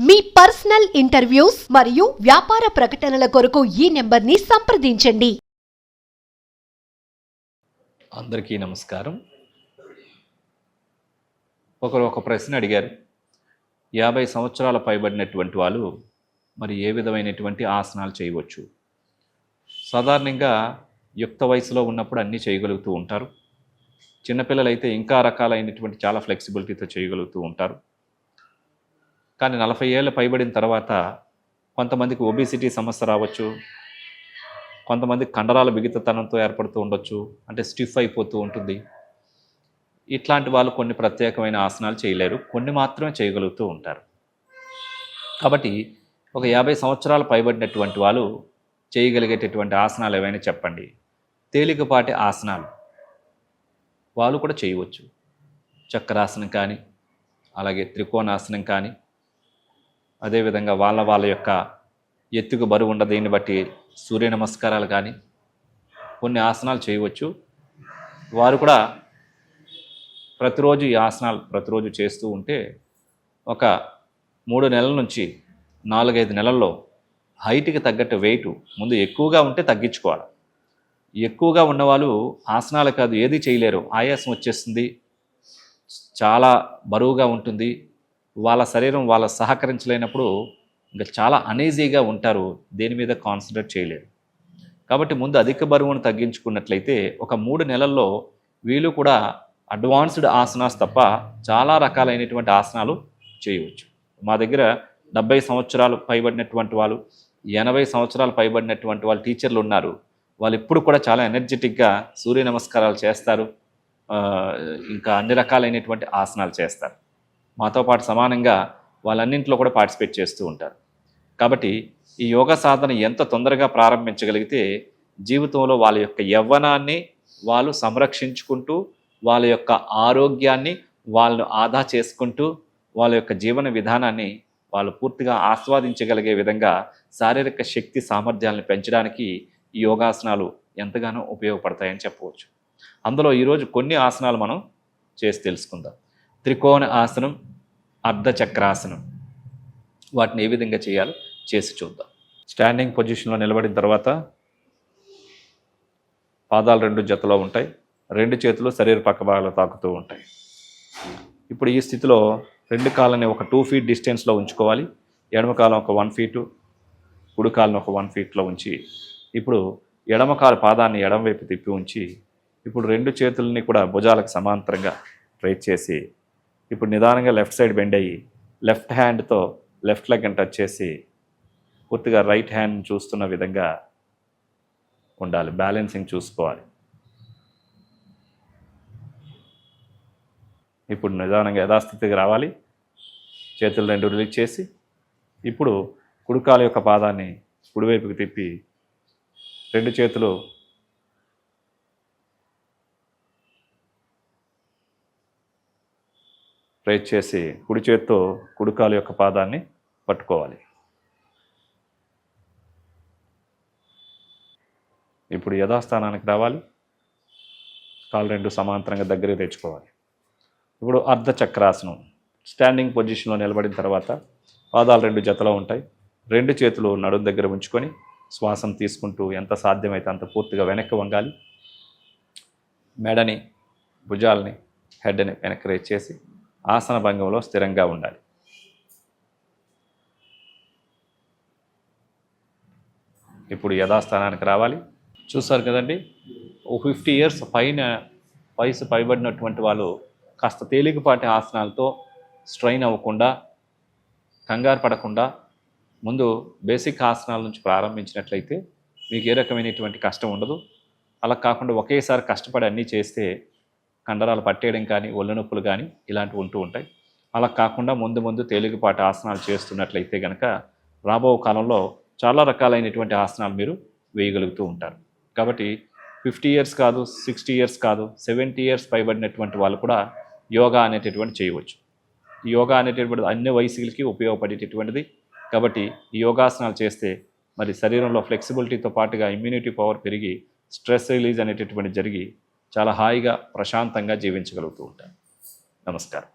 మీ personal interviews మరియు వ్యాపార ప్రకటనల కొరకు ఈ నెంబర్ని సంప్రదించండి. అందరికీ నమస్కారం. ఒకరు ఒక ప్రశ్న అడిగారు. యాభై సంవత్సరాల పైబడినటువంటి వాళ్ళు మరి ఏ విధమైనటువంటి ఆసనాలు చేయవచ్చు? సాధారణంగా యుక్త వయసులో ఉన్నప్పుడు అన్నీ చేయగలుగుతూ ఉంటారు. చిన్నపిల్లలైతే ఇంకా రకాలైనటువంటి చాలా ఫ్లెక్సిబిలిటీతో చేయగలుగుతూ ఉంటారు. కానీ నలభై ఏళ్ళు పైబడిన తర్వాత కొంతమందికి ఒబిసిటీ సమస్య రావచ్చు. కొంతమంది కండరాల బిగితతనంతో ఏర్పడుతూ ఉండొచ్చు అంటే స్టిఫ్ అయిపోతూ ఉంటుంది. ఇట్లాంటి వాళ్ళు కొన్ని ప్రత్యేకమైన ఆసనాలు చేయలేరు. కొన్ని మాత్రమే చేయగలుగుతూ ఉంటారు. కాబట్టి ఒక యాభై సంవత్సరాలు పైబడినటువంటి వాళ్ళు చేయగలిగేటటువంటి ఆసనాలు ఏవైనా చెప్పండి. తేలికపాటి ఆసనాలు. వాళ్ళు కూడా చేయవచ్చు. చక్రాసనం కానీ అలాగే త్రికోణాసనం కానీ అదేవిధంగా వాళ్ళ వాళ్ళ యొక్క ఎత్తుకు బరువు ఉన్న దీన్ని బట్టి సూర్య నమస్కారాలు కానీ కొన్ని ఆసనాలు చేయవచ్చు. వారు కూడా ప్రతిరోజు ఈ ఆసనాలు ప్రతిరోజు చేస్తూ ఉంటే ఒక మూడు నెలల నుంచి నాలుగైదు నెలల్లో హైట్కి తగ్గట్టు వెయిట్ ముందు ఎక్కువగా ఉంటే తగ్గించుకోవాలి. ఎక్కువగా ఉన్నవాళ్ళు ఆసనాలు కాదు ఏది చేయలేరు. ఆయాసం వచ్చేస్తుంది. చాలా బరువుగా ఉంటుంది. వాళ్ళ శరీరం వాళ్ళ సహకరించలేనప్పుడు ఇంకా చాలా అనీజీగా ఉంటారు. దేని మీద కాన్సన్ట్రేట్ చేయలేరు. కాబట్టి ముందు అధిక బరువును తగ్గించుకున్నట్లయితే ఒక మూడు నెలల్లో వీళ్ళు కూడా అడ్వాన్స్డ్ ఆసనాస్ తప్ప చాలా రకాలైనటువంటి ఆసనాలు చేయవచ్చు. మా దగ్గర డెబ్బై సంవత్సరాలు పైబడినటువంటి వాళ్ళు ఎనభై సంవత్సరాలు పైబడినటువంటి వాళ్ళు టీచర్లు ఉన్నారు. వాళ్ళు ఇప్పుడు కూడా చాలా ఎనర్జెటిక్గా సూర్య నమస్కారాలు చేస్తారు. ఇంకా అన్ని రకాలైనటువంటి ఆసనాలు చేస్తారు. మాతో పాటు సమానంగా వాళ్ళన్నింటిలో కూడా పార్టిసిపేట్ చేస్తూ ఉంటారు. కాబట్టి ఈ యోగా సాధన ఎంత తొందరగా ప్రారంభించగలిగితే జీవితంలో వాళ్ళ యొక్క యవ్వనాన్ని వాళ్ళు సంరక్షించుకుంటూ వాళ్ళ యొక్క ఆరోగ్యాన్ని వాళ్ళు ఆదా చేసుకుంటూ వాళ్ళ యొక్క జీవన విధానాన్ని వాళ్ళు పూర్తిగా ఆస్వాదించగలిగే విధంగా శారీరక శక్తి సామర్థ్యాలను పెంచడానికి ఈ యోగాసనాలు ఎంతగానో ఉపయోగపడతాయని చెప్పవచ్చు. అందులో ఈరోజు కొన్ని ఆసనాలు మనం చేసి తెలుసుకుందాం. త్రికోణ ఆసనం అర్ధచక్రాసనం. వాటిని ఏ విధంగా చేయాలో చేసి చూద్దాం. స్టాండింగ్ పొజిషన్లో నిలబడిన తర్వాత పాదాలు రెండు జతలో ఉంటాయి. రెండు చేతులు శరీర పక్క భాగాలు తాకుతూ ఉంటాయి. ఇప్పుడు ఈ స్థితిలో రెండు కాళ్ళని ఒక టూ ఫీట్ డిస్టెన్స్లో ఉంచుకోవాలి. ఎడమ కాలం ఒక వన్ ఫీటు కుడి కాలను ఒక వన్ ఫీట్లో ఉంచి ఇప్పుడు ఎడమ కాలు పాదాన్ని ఎడమ వైపు తిప్పి ఉంచి ఇప్పుడు రెండు చేతుల్ని కూడా భుజాలకు సమాంతరంగా రైట్ చేసి ఇప్పుడు నిదానంగా లెఫ్ట్ సైడ్ బెండ్ అయ్యి లెఫ్ట్ హ్యాండ్తో లెఫ్ట్ లెగ్ టచ్ చేసి పూర్తిగా రైట్ హ్యాండ్ చూస్తున్న విధంగా ఉండాలి. బ్యాలెన్సింగ్ చూసుకోవాలి. ఇప్పుడు నిదానంగా యథాస్థితికి రావాలి. చేతులు రెండు రిలీజ్ చేసి ఇప్పుడు కుడుకాల యొక్క పాదాన్ని కుడివైపుకి తిప్పి రెండు చేతులు రైట్ చేసి కుడి చేత్తో కుడికాలు యొక్క పాదాన్ని పట్టుకోవాలి. ఇప్పుడు యథాస్థానానికి రావాలి. కాలు రెండు సమాంతరంగా దగ్గరికి తెచ్చుకోవాలి. ఇప్పుడు అర్ధచక్రాసనం. స్టాండింగ్ పొజిషన్లో నిలబడిన తర్వాత పాదాలు రెండు జతలో ఉంటాయి. రెండు చేతులు నడుం దగ్గర ఉంచుకొని శ్వాసం తీసుకుంటూ ఎంత సాధ్యమైతే అంత పూర్తిగా వెనక్కి వంగాలి. మెడని భుజాలని హెడ్ని వెనక్కి రేట్ చేసి ఆసన భంగంలో స్థిరంగా ఉండాలి. ఇప్పుడు యథాస్థానానికి రావాలి. చూసారు కదండి? ఓ ఫిఫ్టీ ఇయర్స్ పైన వయసు పైబడినటువంటి వాళ్ళు కాస్త తేలికపాటి ఆసనాలతో స్ట్రైన్ అవ్వకుండా కంగారు పడకుండా ముందు బేసిక్ ఆసనాల నుంచి ప్రారంభించినట్లయితే మీకు ఏ రకమైనటువంటి కష్టం ఉండదు. అలా కాకుండా ఒకేసారి కష్టపడి అన్నీ చేస్తే కండరాలు పట్టేయడం కానీ ఒళ్ళు నొప్పులు కానీ ఇలాంటివి ఉంటూ ఉంటాయి. అలా కాకుండా ముందు ముందు తేలికపాటి ఆసనాలు చేస్తున్నట్లయితే కనుక రాబో కాలంలో చాలా రకాలైనటువంటి ఆసనాలు మీరు వేయగలుగుతూ ఉంటారు. కాబట్టి ఫిఫ్టీ ఇయర్స్ కాదు సిక్స్టీ ఇయర్స్ కాదు సెవెంటీ ఇయర్స్ పైబడినటువంటి వాళ్ళు కూడా యోగా అనేటటువంటి చేయవచ్చు. యోగా అనేటటువంటి అన్ని వయసులకి ఉపయోగపడేటటువంటిది. కాబట్టి ఈ యోగాసనాలు చేస్తే మరి శరీరంలో ఫ్లెక్సిబిలిటీతో పాటుగా ఇమ్యూనిటీ పవర్ పెరిగి స్ట్రెస్ రిలీజ్ అనేటటువంటి జరిగి చాలా హాయిగా ప్రశాంతంగా జీవించగలుగుతూ ఉంటారు. నమస్కారం.